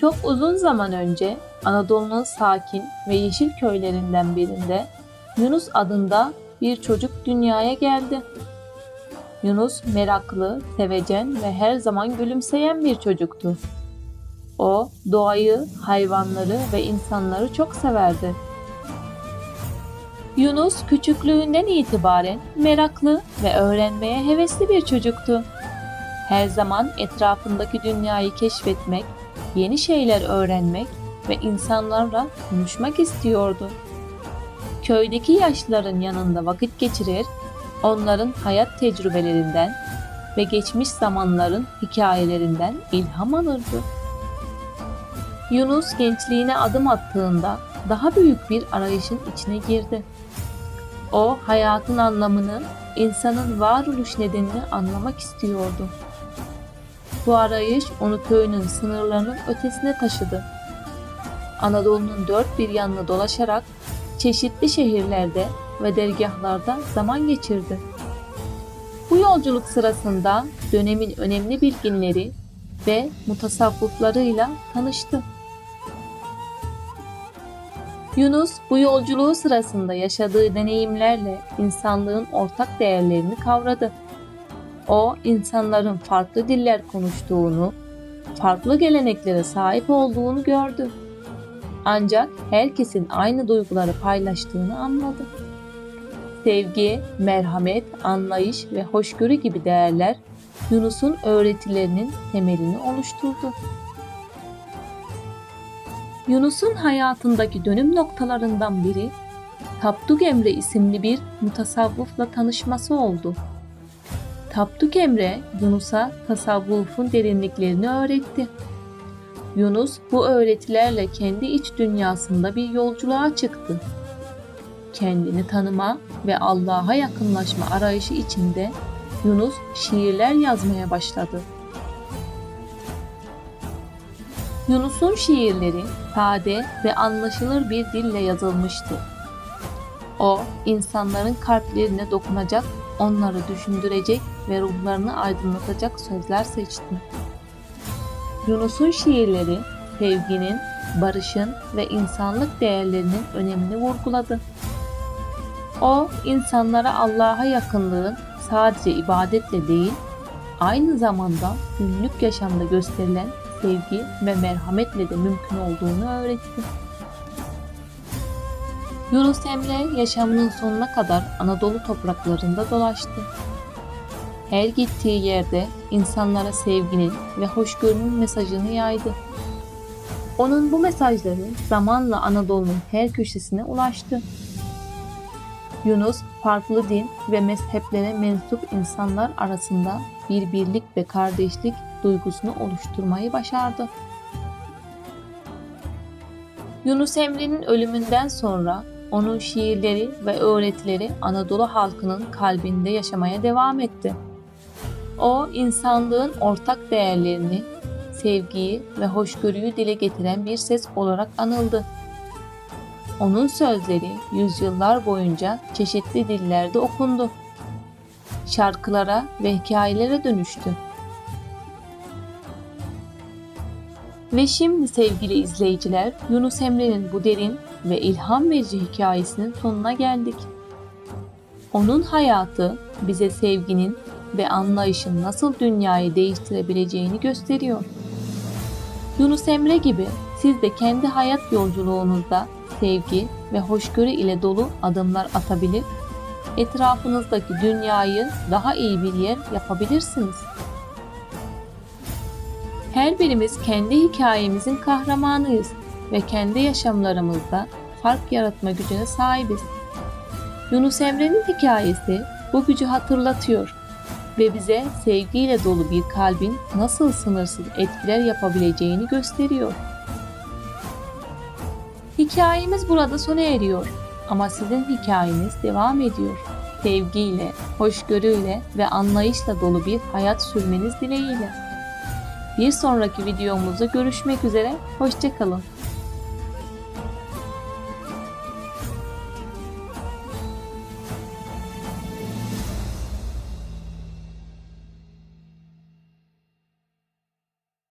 Çok uzun zaman önce Anadolu'nun sakin ve yeşil köylerinden birinde Yunus adında bir çocuk dünyaya geldi. Yunus meraklı, sevecen ve her zaman gülümseyen bir çocuktu. O doğayı, hayvanları ve insanları çok severdi. Yunus küçüklüğünden itibaren meraklı ve öğrenmeye hevesli bir çocuktu. Her zaman etrafındaki dünyayı keşfetmek, yeni şeyler öğrenmek ve insanlarla konuşmak istiyordu. Köydeki yaşlıların yanında vakit geçirir, onların hayat tecrübelerinden ve geçmiş zamanların hikayelerinden ilham alırdı. Yunus gençliğine adım attığında daha büyük bir arayışın içine girdi. O hayatın anlamını, insanın varoluş nedenini anlamak istiyordu. Bu arayış onu köyünün sınırlarının ötesine taşıdı. Anadolu'nun dört bir yanını dolaşarak çeşitli şehirlerde ve dergahlarda zaman geçirdi. Bu yolculuk sırasında dönemin önemli bilginleri ve mutasavvıflarıyla tanıştı. Yunus bu yolculuğu sırasında yaşadığı deneyimlerle insanlığın ortak değerlerini kavradı. O insanların farklı diller konuştuğunu, farklı geleneklere sahip olduğunu gördü. Ancak herkesin aynı duyguları paylaştığını anladı. Sevgi, merhamet, anlayış ve hoşgörü gibi değerler Yunus'un öğretilerinin temelini oluşturdu. Yunus'un hayatındaki dönüm noktalarından biri Tapduk Emre isimli bir mutasavvıfla tanışması oldu. Tapduk Emre Yunus'a tasavvufun derinliklerini öğretti. Yunus bu öğretilerle kendi iç dünyasında bir yolculuğa çıktı. Kendini tanıma ve Allah'a yakınlaşma arayışı içinde Yunus şiirler yazmaya başladı. Yunus'un şiirleri sade ve anlaşılır bir dille yazılmıştı. O, insanların kalplerine dokunacak, onları düşündürecek ve ruhlarını aydınlatacak sözler seçti. Yunus'un şiirleri sevginin, barışın ve insanlık değerlerinin önemini vurguladı. O, insanlara Allah'a yakınlığın sadece ibadetle değil, aynı zamanda günlük yaşamda gösterilen sevgi ve merhametle de mümkün olduğunu öğretti. Yunus Emre yaşamının sonuna kadar Anadolu topraklarında dolaştı. Her gittiği yerde insanlara sevginin ve hoşgörünün mesajını yaydı. Onun bu mesajları zamanla Anadolu'nun her köşesine ulaştı. Yunus farklı din ve mezheplere mensup insanlar arasında bir birlik ve kardeşlik duygusunu oluşturmayı başardı. Yunus Emre'nin ölümünden sonra onun şiirleri ve öğretileri Anadolu halkının kalbinde yaşamaya devam etti. O, insanlığın ortak değerlerini, sevgiyi ve hoşgörüyü dile getiren bir ses olarak anıldı. Onun sözleri yüzyıllar boyunca çeşitli dillerde okundu. Şarkılara ve hikayelere dönüştü. Ve şimdi sevgili izleyiciler, Yunus Emre'nin bu derin ve ilham verici hikayesinin sonuna geldik. Onun hayatı bize sevginin ve anlayışın nasıl dünyayı değiştirebileceğini gösteriyor. Yunus Emre gibi siz de kendi hayat yolculuğunuzda sevgi ve hoşgörü ile dolu adımlar atabilir, etrafınızdaki dünyayı daha iyi bir yer yapabilirsiniz. Her birimiz kendi hikayemizin kahramanıyız ve kendi yaşamlarımızda fark yaratma gücüne sahibiz. Yunus Emre'nin hikayesi bu gücü hatırlatıyor ve bize sevgiyle dolu bir kalbin nasıl sınırsız etkiler yapabileceğini gösteriyor. Hikayemiz burada sona eriyor ama sizin hikayeniz devam ediyor. Sevgiyle, hoşgörüyle ve anlayışla dolu bir hayat sürmeniz dileğiyle. Bir sonraki videomuzda görüşmek üzere, hoşçakalın.